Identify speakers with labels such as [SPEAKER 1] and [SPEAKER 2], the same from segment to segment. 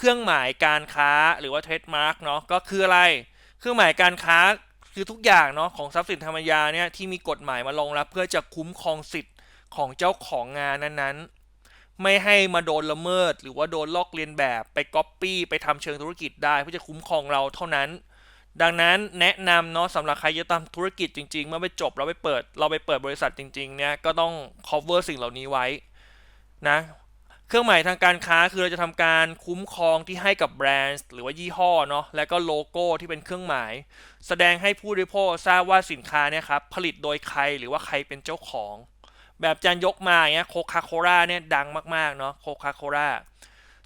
[SPEAKER 1] เครื่องหมายการค้าหรือว่าเทรดมาร์กเนาะก็คืออะไร เครื่องหมายการค้าคือทุกอย่างเนาะของทรัพย์สินธรรมยาเนี่ยที่มีกฎหมายมารองรับเพื่อจะคุ้มครองสิทธิ์ของเจ้าของงานนั้นๆ ไม่ให้มาโดนละเมิด หรือว่าโดนลอกเลียนแบบไปก๊อปปี้ไปทำเชิงธุรกิจได้เพื่อจะคุ้มครองเราเท่านั้น ดังนั้นแนะนำเนาะสำหรับใครจะทำธุรกิจจริงๆ เมื่อไปจบเราไปเปิด เราไปเปิดบริษัทจริงๆเนี่ยก็ต้อง cover สิ่งเหล่านี้ไว้นะ เครื่องหมายทางการค้าคือเราจะทำการคุ้มครองที่ให้กับแบรนด์หรือว่ายี่ห้อเนาะและก็โลโก้ที่เป็นเครื่องหมาย แสดงให้ผู้บริโภคทราบว่าสินค้าเนี่ยครับผลิตโดยใครหรือว่าใครเป็นเจ้าของ แบบจานยกมาเงี้ยโคคาโคล่าเนี่ยดังมากๆเนาะโคคาโคล่า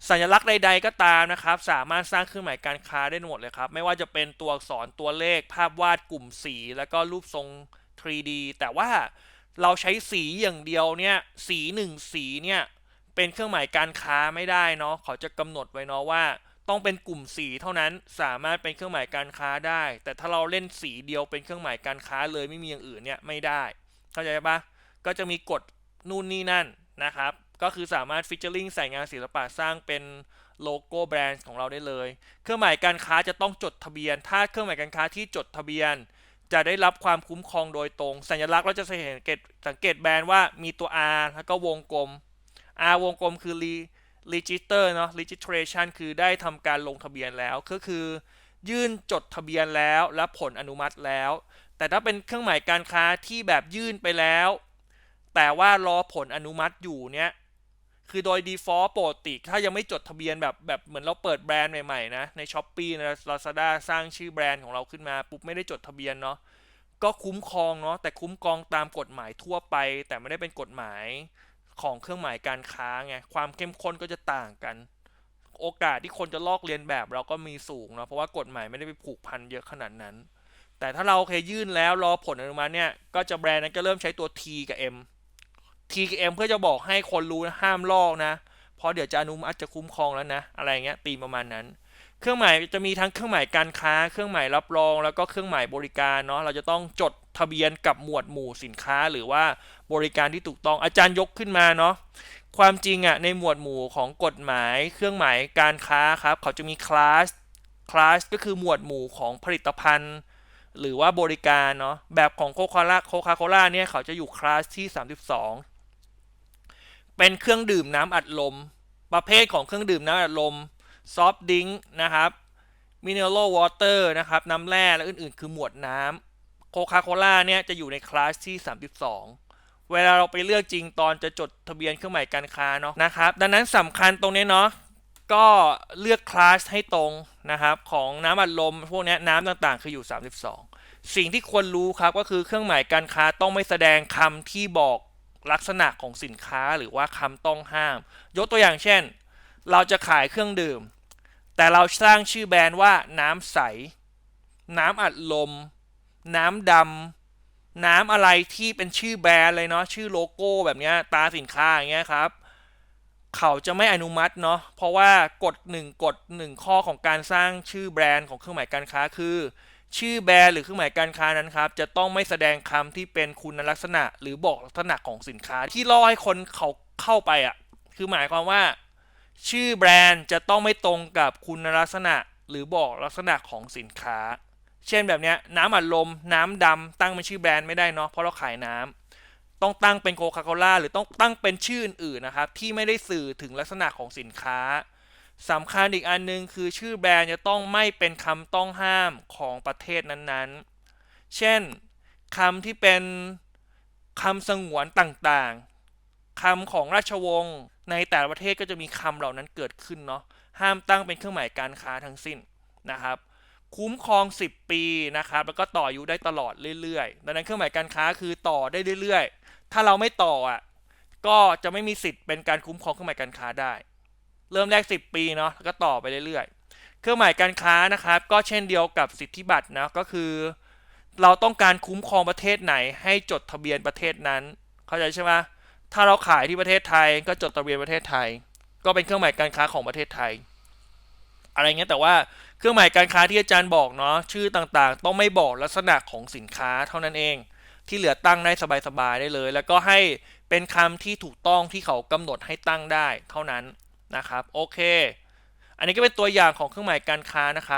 [SPEAKER 1] สัญลักษณ์ใด ๆ ก็ตามนะครับ สามารถสร้างเครื่องหมายการค้าได้หมดเลยครับ ไม่ว่าจะเป็นตัวอักษรตัวเลข ภาพวาดกลุ่มสี แล้วก็รูปทรง 3D แต่ว่าเราใช้สีอย่างเดียวเนี่ยสีหนึ่งสีเนี่ย เป็นเครื่องหมายการค้าไม่ได้เนาะเขาจะกำหนดไว้เนาะว่า ต้องเป็นกลุ่มสีเท่านั้นสามารถเป็นเครื่องหมายการค้าได้ แต่ถ้าเราเล่นสีเดียวเป็นเครื่องหมายการค้าเลยไม่มีอย่างอื่นเนี่ยไม่ได้ เข้าใจปะก็จะมีกฎนู่นนี่นั่นนะครับ ก็คือสามารถฟิชเชอร์ลิงใส่งานศิลปะสร้างเป็นโลโก้แบรนด์ของเราได้เลย เครื่องหมายการค้าจะต้องจดทะเบียน ถ้าเครื่องหมายการค้าที่จดทะเบียน จะได้รับความคุ้มครองโดยตรง สัญลักษณ์เราจะสังเกตสังเกตแบรนด์ว่ามีตัว R แล้วก็วงกลม R วงกลมคือ register เนาะ registration คือได้ทำการลงทะเบียนแล้วก็คือ ยื่นจดทะเบียนแล้วและผลอนุมัติแล้ว แต่ถ้าเป็นเครื่องหมายการค้าที่แบบยื่นไปแล้ว แต่ว่ารอผลอนุมัติอยู่เนี่ยคือโดย default ปกติถ้ายังไม่จดทะเบียนแบบแบบเหมือนเราเปิดแบรนด์ใหม่ๆนะใน s h อ p e e ใน Lazada สร้างชื่อแบรนด์ของเราขึ้นมาปุ๊บไม่ได้จดทะเบียนเนาะก็คุ้มครองเนาะแต่คุ้มครองตามกฎหมายทั่วไป แต่ไม่ได้เป็นกฎหมาย ของเครื่องหมายการค้าไงความเข้มข้นก็จะต่างกัน โอกาสที่คนจะลอกเลียนแบบเราก็มีสูงเนาะเพราะว่ากฎหมายไม่ได้ไปผูกพันเยอะขนาดนั้น แต่ถ้าเราเคยยื่นแล้วรอผลอนุมัติเนี่ยก็จะแบรนด์นั้นก็เริ่มใช้ตัว T กับ M T กับ M เพื่อจะบอกให้คนรู้นะห้ามลอกนะเพราะเดี๋ยวจะอนุมัติจะคุ้มครองแล้วนะ อะไรเงี้ยตีประมาณนั้น เครื่องหมายจะมีทั้งเครื่องหมายการค้า เครื่องหมายรับรอง แล้วก็เครื่องหมายบริการเนาะเราจะต้องจด ทะเบียนกับหมวดหมู่สินค้าหรือว่าบริการที่ถูกต้องอาจารย์ยกขึ้นมาเนาะความจริงอะในหมวดหมู่ของกฎหมายเครื่องหมายการค้าครับ เขาจะมีคลาสคลาสก็คือหมวดหมู่ของผลิตภัณฑ์ หรือว่าบริการเนาะแบบของโคคาล่าโคคาโคล่าเนี่ยเขาจะอยู่คลาสที่ 32 เป็นเครื่องดื่มน้ำอัดลม ประเภทของเครื่องดื่มน้ำอัดลมซอฟต์ดิงนะครับมิเนอรัลวอเตอร์นะครับน้ำแร่และอื่นๆ คือหมวดน้ำ โคคาโคล่าเนี่ยจะอยู่ในคลาสที่ 32 เวลาเราไปเลือกจริงตอนจะจดทะเบียนเครื่องหมายการค้าเนาะนะครับ ดังนั้นสำคัญตรงนี้เนาะก็เลือกคลาสให้ตรงนะครับของน้ำอัดลมพวกนี้น้ำต่างๆ คืออยู่ 32 สิ่งที่ควรรู้ครับก็คือเครื่องหมายการค้าต้องไม่แสดงคำที่บอกลักษณะของสินค้าหรือว่าคำต้องห้าม ยกตัวอย่างเช่น เราจะขายเครื่องดื่ม แต่เราสร้างชื่อแบรนด์ว่าน้ำใส น้ำอัดลม น้ำดำน้ำอะไรที่เป็นชื่อแบรนด์เลยเนาะชื่อโลโก้แบบนี้ตาสินค้าอย่างเงี้ยครับ เขาจะไม่อนุมัติเนาะเพราะว่ากฎหนึ่งกฎหนึ่งข้อของการสร้างชื่อแบรนด์ของเครื่องหมายการค้าคือชื่อแบรนด์หรือเครื่องหมายการค้านั้นครับ จะต้องไม่แสดงคำที่เป็นคุณลักษณะ หรือบอกลักษณะของสินค้า ที่ล่อให้คนเขาเข้าไปอะ่ะ คือหมายความว่า ชื่อแบรนด์จะต้องไม่ตรงกับคุณลักษณะ หรือบอกลักษณะของสินค้า เช่นแบบเนี้ยน้ำอัดลม น้ำดำตั้งเป็นชื่อแบรนด์ไม่ได้เนาะเพราะเราขายน้ำต้องตั้งเป็นโคคาโคล่าหรือต้องตั้งเป็นชื่ออื่นๆนะครับ ที่ไม่ได้สื่อถึงลักษณะของสินค้าสำคัญอีกอันนึงคือชื่อแบรนด์จะต้องไม่เป็นคำต้องห้ามของประเทศนั้นๆ เช่นคำที่เป็นคำสงวนต่างๆคำของราชวงศ์ในแต่ละประเทศก็จะมีคำเหล่านั้นเกิดขึ้นเนาะห้ามตั้งเป็นเครื่องหมายการค้าทั้งสิ้นนะครับ คุ้มครอง 10 ปีนะครับแล้วก็ต่ออายุได้ตลอดเรื่อยๆ ดังนั้นเครื่องหมายการค้าคือต่อได้เรื่อยๆ ถ้าเราไม่ต่ออะก็จะไม่มีสิทธิ์เป็นการคุ้มครองเครื่องหมายการค้าได้ เริ่มแรก 10 ปีเนาะแล้วก็ต่อไปเรื่อยๆ เครื่องหมายการค้านะครับ ก็เช่นเดียวกับสิทธิบัตรนะก็คือ เราต้องการคุ้มครองประเทศไหน ให้จดทะเบียนประเทศนั้น เข้าใจใช่ไหมถ้าเราขายที่ประเทศไทย ก็จดทะเบียนประเทศไทย ก็เป็นเครื่องหมายการค้าของประเทศไทย อะไรเงี้ยแต่ว่าเครื่องหมายการค้าที่อาจารย์บอกเนาะชื่อต่างๆ ต้องไม่บอกลักษณะของสินค้าเท่านั้นเอง ที่เหลือตั้งได้สบายๆได้เลย แล้วก็ให้เป็นคำที่ถูกต้องที่เขากำหนดให้ตั้งได้เท่านั้นนะครับโอเค อันนี้ก็เป็นตัวอย่างของเครื่องหมายการค้านะครับ